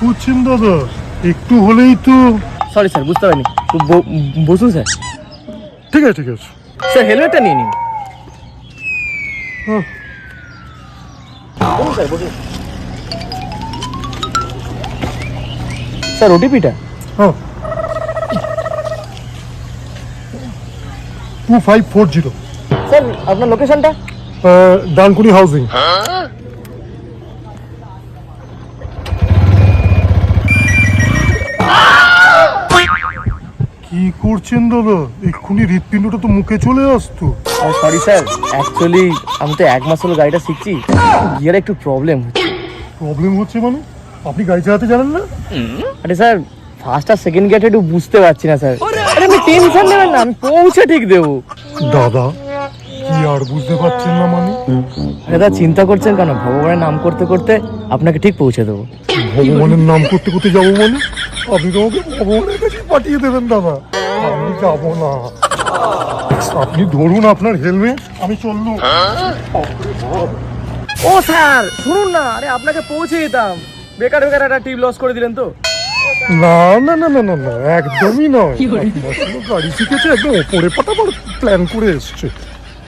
করছেন দাদা? একটু হলেই তো। সরি স্যার বুঝতে পারিনি। বসুন স্যার ঠিক আছে ঠিক আছে। স্যার হেলমেটটা নিয়ে নিন। হ্যাঁ। স্যার স্যার ওটিপিটা হ্যাঁ two? Five four zero sir আপনার লোকেশনটা ডানকুনি হাউজিং কি করছেন দাদা? এক্ষুনি হৃৎপিণ্ডটা তো মুখে চলে আসতো। সরি স্যার অ্যাকচুয়ালি আমি তো এক মাস হলো গাড়িটা শিখছি। গিয়ারে একটু প্রবলেম হচ্ছে। প্রবলেম হচ্ছে মানে? আপনি গাড়ি চালাতে জানেন না? আরে স্যার ফার্স্ট আর সেকেন্ড গিয়ারটা একটু বুঝতে পারছি না স্যার আরে আপনি টেনশন নেবেন না আমি পৌঁছে ঠিক দেবো। দাদা কি আর বুঝতে পারছেন না মানে? দাদা চিন্তা করছেন কেন? ভগবানের নাম করতে করতে আপনাকে ঠিক পৌঁছে দেবো। ভগবানের নাম করতে করতে যাব মানে? আপনি তো আমাকে ভগবানের কাছে পাঠিয়ে দেবেন দাদা। আমি যাব না। আপনি ধরুন আপনার হেলমেট আমি চললু। ও স্যার শুনুন না আরে আপনাকে পৌঁছে দিতাম। বেকার বেকার একটা টিপ লস করে দিলেন তো। না না না না না না একদমই নয়। গাড়ি শিখেছে একদম ওপরে পাঠাবার প্ল্যান করে এসছে।